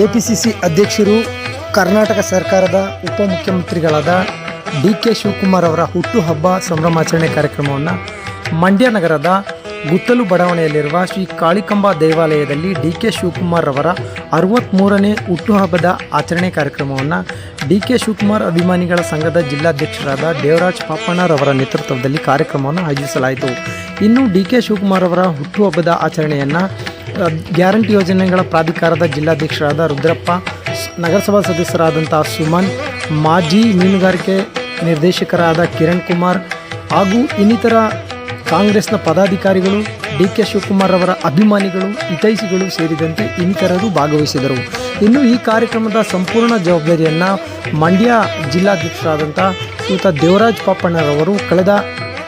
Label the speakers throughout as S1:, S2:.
S1: KPCC ಅಧ್ಯಕ್ಷರು ಕರ್ನಾಟಕ ಸರ್ಕಾರದ ಉಪಮುಖ್ಯಮಂತ್ರಿಗಳಾದ D K Shivakumar ಅವರ ಹುಟ್ಟುಹಬ್ಬ ಸಂಭ್ರಮಾಚರಣೆ ಕಾರ್ಯಕ್ರಮವನ್ನು ಮಂಡ್ಯ ನಗರದ ಗುತ್ತಲು ಬಡಾವಣೆಯಲ್ಲಿರುವ ಶ್ರೀ ಕಾಳಿಕಂಬ ದೇವಾಲಯದಲ್ಲಿ ಡಿ ಕೆ ಶಿವಕುಮಾರ್ ಅವರ ಅರವತ್ತ್ಮೂರನೇ ಹುಟ್ಟುಹಬ್ಬದ ಆಚರಣೆ ಕಾರ್ಯಕ್ರಮವನ್ನು ಡಿ ಕೆ ಶಿವಕುಮಾರ್ ಅಭಿಮಾನಿಗಳ ಸಂಘದ ಜಿಲ್ಲಾಧ್ಯಕ್ಷರಾದ ದೇವರಾಜ್ ಪಾಪಣ್ಣರವರ ನೇತೃತ್ವದಲ್ಲಿ ಕಾರ್ಯಕ್ರಮವನ್ನು ಆಯೋಜಿಸಲಾಯಿತು. ಇನ್ನು ಡಿ ಕೆ ಶಿವಕುಮಾರ್ ಅವರ ಹುಟ್ಟುಹಬ್ಬದ ಆಚರಣೆಯನ್ನು ಗ್ಯಾರಂಟಿ ಯೋಜನೆಗಳ ಪ್ರಾಧಿಕಾರದ ಜಿಲ್ಲಾಧ್ಯಕ್ಷರಾದ ರುದ್ರಪ್ಪ ನಗರಸಭಾ ಸದಸ್ಯರಾದಂಥ ಸುಮನ್, ಮಾಜಿ ಮೀನುಗಾರಿಕೆ ನಿರ್ದೇಶಕರಾದ ಕಿರಣ್ ಕುಮಾರ್ ಹಾಗೂ ಇನ್ನಿತರ ಕಾಂಗ್ರೆಸ್ನ ಪದಾಧಿಕಾರಿಗಳು ಡಿ ಕೆ ಶಿವಕುಮಾರ್ ಅವರ ಅಭಿಮಾನಿಗಳು, ಹಿತೈಷಿಗಳು ಸೇರಿದಂತೆ ಇನ್ನಿತರರು ಭಾಗವಹಿಸಿದರು. ಇನ್ನು ಈ ಕಾರ್ಯಕ್ರಮದ ಸಂಪೂರ್ಣ ಜವಾಬ್ದಾರಿಯನ್ನು ಮಂಡ್ಯ ಜಿಲ್ಲಾಧ್ಯಕ್ಷರಾದಂಥ ಶ್ರೀಯುತ ದೇವರಾಜ್ ಪಾಪಣ್ಣರವರು ಕಳೆದ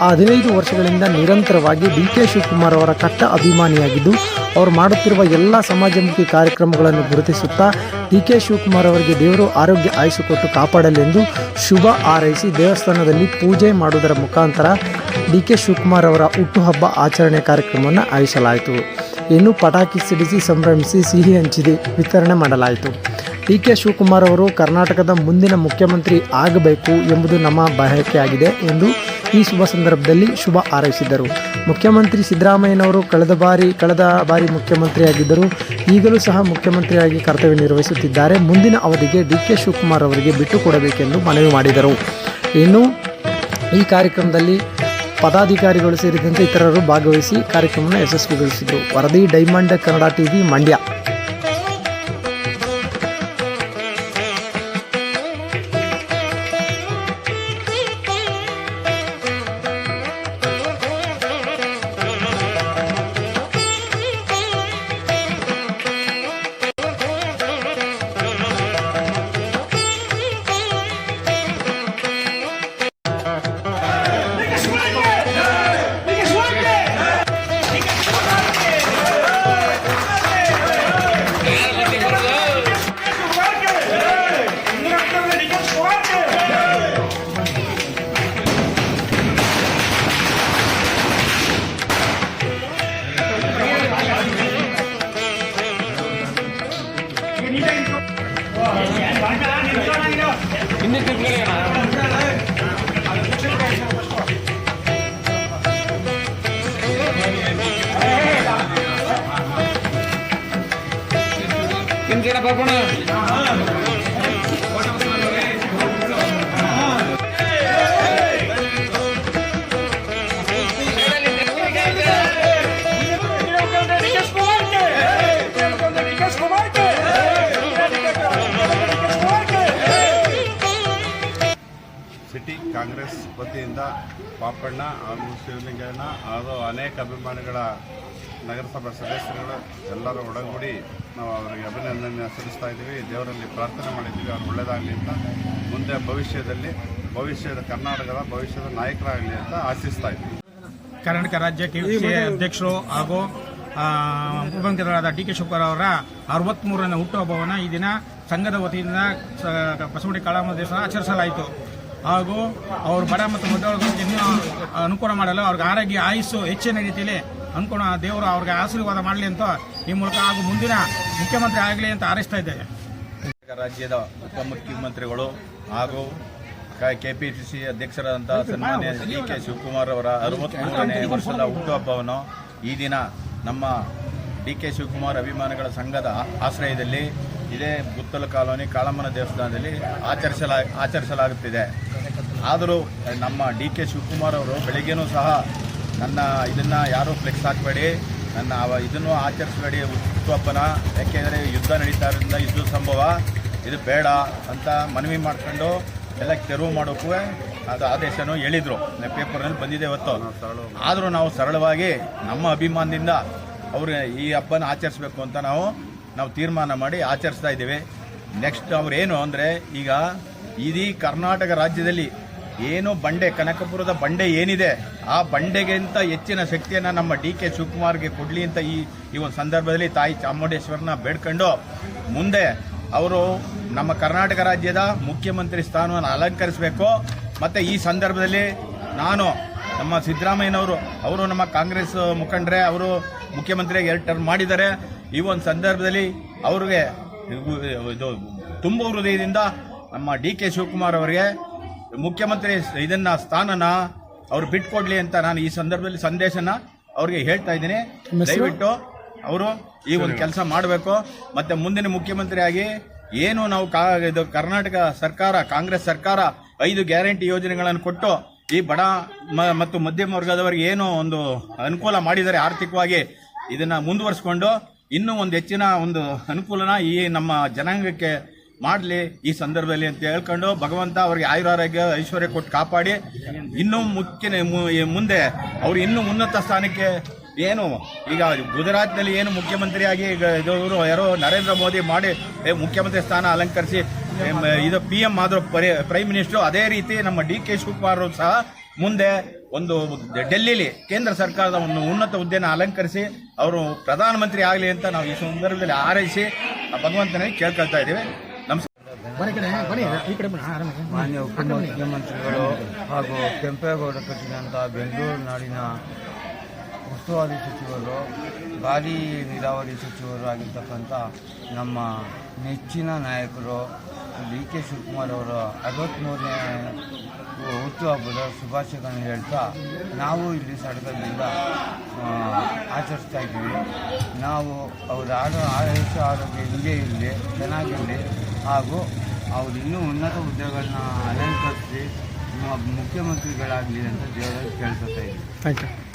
S1: ಹದಿನೈದು ವರ್ಷಗಳಿಂದ ನಿರಂತರವಾಗಿ ಡಿ ಕೆ ಶಿವಕುಮಾರ್ ಅವರ ಕಟ್ಟ ಅಭಿಮಾನಿಯಾಗಿದ್ದು ಅವರು ಮಾಡುತ್ತಿರುವ ಎಲ್ಲ ಸಮಾಜಮುಖಿ ಕಾರ್ಯಕ್ರಮಗಳನ್ನು ಗುರುತಿಸುತ್ತಾ ಡಿ ಕೆ ಶಿವಕುಮಾರ್ ಅವರಿಗೆ ದೇವರು ಆರೋಗ್ಯ ಆಯಸ್ಸು ಕೊಟ್ಟು ಕಾಪಾಡಲೆಂದು ಶುಭ ಹಾರೈಸಿ ದೇವಸ್ಥಾನದಲ್ಲಿ ಪೂಜೆ ಮಾಡುವುದರ ಮುಖಾಂತರ ಡಿ ಕೆ ಶಿವಕುಮಾರ್ ಅವರ ಹುಟ್ಟುಹಬ್ಬ ಆಚರಣೆ ಕಾರ್ಯಕ್ರಮವನ್ನು ಆಯೋಜಿಸಲಾಯಿತು. ಇನ್ನು ಪಟಾಕಿ ಸಿಡಿಸಿ ಸಂಭ್ರಮಿಸಿ ಸಿಹಿ ಹಂಚಿದೆ ವಿತರಣೆ ಮಾಡಲಾಯಿತು. ಡಿ ಕೆ ಶಿವಕುಮಾರ್ ಅವರು ಕರ್ನಾಟಕದ ಮುಂದಿನ ಮುಖ್ಯಮಂತ್ರಿ ಆಗಬೇಕು ಎಂಬುದು ನಮ್ಮ ಬಯಕೆಯಾಗಿದೆ ಎಂದು ಈ ಶುಭ ಸಂದರ್ಭದಲ್ಲಿ ಶುಭ ಹಾರೈಸಿದ್ದರು ಮುಖ್ಯಮಂತ್ರಿ ಸಿದ್ದರಾಮಯ್ಯನವರು ಕಳೆದ ಬಾರಿ ಕಳೆದ ಬಾರಿ ಮುಖ್ಯಮಂತ್ರಿಯಾಗಿದ್ದರು ಈಗಲೂ ಸಹ ಮುಖ್ಯಮಂತ್ರಿಯಾಗಿ ಕರ್ತವ್ಯ ನಿರ್ವಹಿಸುತ್ತಿದ್ದಾರೆ. ಮುಂದಿನ ಅವಧಿಗೆ ಡಿ ಕೆ ಶಿವಕುಮಾರ್ ಅವರಿಗೆ ಬಿಟ್ಟು ಕೊಡಬೇಕೆಂದು ಮನವಿ ಮಾಡಿದರು. ಇನ್ನು ಈ ಕಾರ್ಯಕ್ರಮದಲ್ಲಿ ಪದಾಧಿಕಾರಿಗಳು ಸೇರಿದಂತೆ ಇತರರು ಭಾಗವಹಿಸಿ ಕಾರ್ಯಕ್ರಮವನ್ನು ಯಶಸ್ವಿಗೊಳಿಸಿದರು. ವರದಿ, ಡೈಮಂಡ್, ಕನ್ನಡ ಟಿವಿ, ಮಂಡ್ಯ.
S2: સંખ્યાના પર પણ ಕಾಂಗ್ರೆಸ್ ವತಿಯಿಂದ ಪಾಪಣ್ಣ ಹಾಗೂ ಶಿವಲಿಂಗಣ್ಣ ಹಾಗೂ ಅನೇಕ ಅಭಿಮಾನಿಗಳ ನಗರಸಭಾ ಸದಸ್ಯರುಗಳು ಎಲ್ಲರೂ ಒಡಗೂಡಿ ನಾವು ಅವರಿಗೆ ಅಭಿನಂದನೆ ಸಲ್ಲಿಸ್ತಾ ಇದ್ದೀವಿ. ದೇವರಲ್ಲಿ ಪ್ರಾರ್ಥನೆ ಮಾಡಿದ್ದೀವಿ. ಅವ್ರು ಒಳ್ಳೆಯದಾಗಲಿ ಅಂತ ಮುಂದೆ ಭವಿಷ್ಯದಲ್ಲಿ, ಭವಿಷ್ಯದ ಕರ್ನಾಟಕದ ಭವಿಷ್ಯದ ನಾಯಕರಾಗಲಿ ಅಂತ ಆಶಿಸ್ತಾ ಇದ್ದೀವಿ.
S3: ಕರ್ನಾಟಕ ರಾಜ್ಯ ಕೆಪಿಸಿ ಅಧ್ಯಕ್ಷರು ಹಾಗೂ ಉಪಮುಖ್ಯರಾದ ಡಿ ಕೆ ಶಿವಕುಮಾರ್ ಅವರ ಅರವತ್ತ್ಮೂರನೇ ಹುಟ್ಟುಹಬ್ಬವನ್ನು ಈ ದಿನ ಸಂಘದ ವತಿಯಿಂದ ಸ- ಬಸವಡಿ ಕಲಾಮ ದಿವಸ ಆಚರಿಸಲಾಯಿತು. ಹಾಗೂ ಅವರು ಬಡ ಮತ್ತು ಮಧ್ಯವರ್ಗಕ್ಕೆ ಇನ್ನೂ ಅನುಕೂಲ ಮಾಡಲು ಅವ್ರಿಗೆ ಆರೋಗ್ಯ, ಆಯುಸ್ಸು ಹೆಚ್ಚಿನ ರೀತಿಯಲ್ಲಿ ಅನುಕೂಲ ದೇವರು ಅವ್ರಿಗೆ ಆಶೀರ್ವಾದ ಮಾಡಲಿ ಅಂತ ಈ ಮೂಲಕ ಹಾಗೂ ಮುಂದಿನ ಮುಖ್ಯಮಂತ್ರಿ ಆಗಲಿ ಅಂತ ಹಾರೈಸ್ತಾ
S4: ಕರ್ನಾಟಕ ರಾಜ್ಯದ ಉಪಮುಖ್ಯಮಂತ್ರಿಗಳು ಹಾಗೂ ಕೆಪಿಸಿಸಿ ಅಧ್ಯಕ್ಷರಾದಂತಹ ಸನ್ಮಾನ್ಯ ಡಿ ಕೆ ಶಿವಕುಮಾರ್ ಅವರ ಅರವತ್ಮೂರನೇ ವರ್ಷದ ಹುಟ್ಟುಹಬ್ಬವನ್ನು ಈ ದಿನ ನಮ್ಮ ಡಿ ಕೆ ಶಿವಕುಮಾರ್ ಅಭಿಮಾನಿಗಳ ಸಂಘದ ಆಶ್ರಯದಲ್ಲಿ ಇದೇ ಗುತ್ತಲು ಕಾಲೋನಿ ಕಾಳಮ್ಮನ ದೇವಸ್ಥಾನದಲ್ಲಿ ಆಚರಿಸಲಾ, ಆಚರಿಸಲಾಗುತ್ತಿದೆ. ಆದರೂ ನಮ್ಮ ಡಿ ಕೆ ಶಿವಕುಮಾರ್ ಅವರು ಬೆಳಿಗ್ಗೆನೂ ಸಹ ನನ್ನ ಇದನ್ನು ಯಾರೂ ಫ್ಲೆಕ್ಸ್ ಹಾಕಬೇಡಿ, ನನ್ನ ಇದನ್ನು ಆಚರಿಸಬೇಡಿ ಹುಟ್ಟುಹಬ್ಬನ ಯಾಕೆಂದರೆ ಯುದ್ಧ ನಡೀತಾ ಇರೋದ್ರಿಂದ ಯುದ್ಧ ಸಂಭವ, ಇದು ಬೇಡ ಅಂತ ಮನವಿ ಮಾಡ್ಕೊಂಡು ಎಲ್ಲ ತೆರವು ಮಾಡೋಕ್ಕೂ ಅದು ಆದೇಶನೂ ಹೇಳಿದರು. ಪೇಪರ್ನಲ್ಲಿ ಬಂದಿದೆ ಇವತ್ತು. ಆದರೂ ನಾವು ಸರಳವಾಗಿ ನಮ್ಮ ಅಭಿಮಾನದಿಂದ ಅವರು ಈ ಹಬ್ಬನ ಆಚರಿಸ್ಬೇಕು ಅಂತ ನಾವು ನಾವು ತೀರ್ಮಾನ ಮಾಡಿ ಆಚರಿಸ್ತಾ ಇದ್ದೀವಿ. ನೆಕ್ಸ್ಟ್ ಅವ್ರೇನು ಅಂದರೆ ಈಗ ಇಡೀ ಕರ್ನಾಟಕ ರಾಜ್ಯದಲ್ಲಿ ಏನು ಬಂಡೆ, ಕನಕಪುರದ ಬಂಡೆ ಏನಿದೆ, ಆ ಬಂಡೆಗಿಂತ ಹೆಚ್ಚಿನ ಶಕ್ತಿಯನ್ನು ನಮ್ಮ ಡಿ ಕೆ ಶಿವಕುಮಾರ್ಗೆ ಕೊಡಲಿ ಅಂತ ಈ ಈ ಒಂದು ಸಂದರ್ಭದಲ್ಲಿ ತಾಯಿ ಚಾಮುಂಡೇಶ್ವರನ ಬೇಡ್ಕೊಂಡು, ಮುಂದೆ ಅವರು ನಮ್ಮ ಕರ್ನಾಟಕ ರಾಜ್ಯದ ಮುಖ್ಯಮಂತ್ರಿ ಸ್ಥಾನವನ್ನು ಅಲಂಕರಿಸಬೇಕು. ಮತ್ತು ಈ ಸಂದರ್ಭದಲ್ಲಿ ನಾನು ನಮ್ಮ ಸಿದ್ದರಾಮಯ್ಯನವರು, ಅವರು ನಮ್ಮ ಕಾಂಗ್ರೆಸ್ ಮುಖಂಡರೇ, ಅವರು ಮುಖ್ಯಮಂತ್ರಿಯಾಗಿ ಎರಡು ಟರ್ಮ್ ಮಾಡಿದ್ದಾರೆ. ಈ ಒಂದು ಸಂದರ್ಭದಲ್ಲಿ ಅವ್ರಿಗೆ ಇದು ತುಂಬ ಹೃದಯದಿಂದ ನಮ್ಮ ಡಿ ಕೆ ಶಿವಕುಮಾರ್ ಅವರಿಗೆ ಮುಖ್ಯಮಂತ್ರಿ ಇದನ್ನ ಸ್ಥಾನನ ಅವ್ರು ಬಿಟ್ಕೊಡ್ಲಿ ಅಂತ ನಾನು ಈ ಸಂದರ್ಭದಲ್ಲಿ ಸಂದೇಶನ ಅವ್ರಿಗೆ ಹೇಳ್ತಾ ಇದ್ದೀನಿ. ದಯವಿಟ್ಟು ಅವರು ಈ ಒಂದು ಕೆಲಸ ಮಾಡಬೇಕು. ಮತ್ತೆ ಮುಂದಿನ ಮುಖ್ಯಮಂತ್ರಿಯಾಗಿ ಏನು ನಾವು ಕಾ ಇದು ಕರ್ನಾಟಕ ಸರ್ಕಾರ ಕಾಂಗ್ರೆಸ್ ಸರ್ಕಾರ ಐದು ಗ್ಯಾರಂಟಿ ಯೋಜನೆಗಳನ್ನು ಕೊಟ್ಟು ಈ ಬಡ ಮತ್ತು ಮಧ್ಯಮ ವರ್ಗದವರಿಗೆ ಏನು ಒಂದು ಅನುಕೂಲ ಮಾಡಿದ್ದಾರೆ ಆರ್ಥಿಕವಾಗಿ ಇದನ್ನ ಮುಂದುವರಿಸ್ಕೊಂಡು ಇನ್ನೂ ಒಂದು ಹೆಚ್ಚಿನ ಒಂದು ಅನುಕೂಲನ ಈ ನಮ್ಮ ಜನಾಂಗಕ್ಕೆ ಮಾಡಲಿ ಈ ಸಂದರ್ಭದಲ್ಲಿ ಅಂತ ಹೇಳ್ಕೊಂಡು ಭಗವಂತ ಅವರಿಗೆ ಆಯುರಾರೋಗ್ಯ, ಐಶ್ವರ್ಯ ಕೊಟ್ಟು ಕಾಪಾಡಿ. ಇನ್ನೂ ಮುಖ್ಯ ಮುಂದೆ ಅವರು ಇನ್ನೂ ಉನ್ನತ ಸ್ಥಾನಕ್ಕೆ ಏನು, ಈಗ ಗುಜರಾತ್ನಲ್ಲಿ ಏನು ಮುಖ್ಯಮಂತ್ರಿಯಾಗಿ ಈಗ ಇದವರು ಯಾರೋ ನರೇಂದ್ರ ಮೋದಿ ಮಾಡಿ ಮುಖ್ಯಮಂತ್ರಿ ಸ್ಥಾನ ಅಲಂಕರಿಸಿ ಇದು ಪಿ ಎಂ ಆದ್ರು ಪ್ರೈಮ್ ಮಿನಿಸ್ಟ್ರು ಅದೇ ರೀತಿ ನಮ್ಮ ಡಿ ಕೆ ಶಿವಕುಮಾರ್ ಸಹ ಮುಂದೆ ಒಂದು ಡೆಲ್ಲಿಲಿ ಕೇಂದ್ರ ಸರ್ಕಾರದ ಒಂದು ಉನ್ನತ ಹುದ್ದೆಯನ್ನು ಅಲಂಕರಿಸಿ ಅವರು ಪ್ರಧಾನಮಂತ್ರಿ ಆಗಲಿ ಅಂತ ನಾವು ಈ ಸಂದರ್ಭದಲ್ಲಿ ಆರೈಸಿ ಭಗವಂತನಿಗೆ ಕೇಳ್ಕೊಳ್ತಾ ಇದ್ದೀವಿ.
S5: ಮಾನ್ಯ ಉಪಮುಖ್ಯಮಂತ್ರಿಗಳು ಹಾಗೂ ಕೆಂಪೇಗೌಡ ಕಟ್ಟಿದಂಥ ಬೆಂಗಳೂರು ನಾಡಿನ ಉಸ್ತುವಾರಿ ಸಚಿವರು ಗಾಲಿ ನೀರಾವರಿ ಸಚಿವರು ಆಗಿರ್ತಕ್ಕಂಥ ನಮ್ಮ ನೆಚ್ಚಿನ ನಾಯಕರು ಡಿ ಕೆ ಶಿವಕುಮಾರ್ ಅವರ ಅರವತ್ತ್ಮೂರನೇ ಹುಟ್ಟುಹಬ್ಬದ ಶುಭಾಶಯಗಳನ್ನು ಹೇಳ್ತಾ ನಾವು ಇಲ್ಲಿ ಸಡಗರದಿಂದ ಆಚರಿಸ್ತಾ ಇದ್ದೀವಿ. ನಾವು ಅವರ ಆರೋ ಆರೋಗ್ಯ ಹಿಂಗೆ ಇರಲಿ ಚೆನ್ನಾಗಿರಲಿ ಹಾಗೂ ಅವರು ಇನ್ನೂ ಉನ್ನತ ಹುದ್ದೆಗಳನ್ನ ಅಲಂಕರಿಸಿ ನಮ್ಮ ಮುಖ್ಯಮಂತ್ರಿಗಳಾಗಲಿ ಅಂತ ದೇವರಲ್ಲಿ ಕೇಳ್ಕೊತಾ ಇದ್ದೀವಿ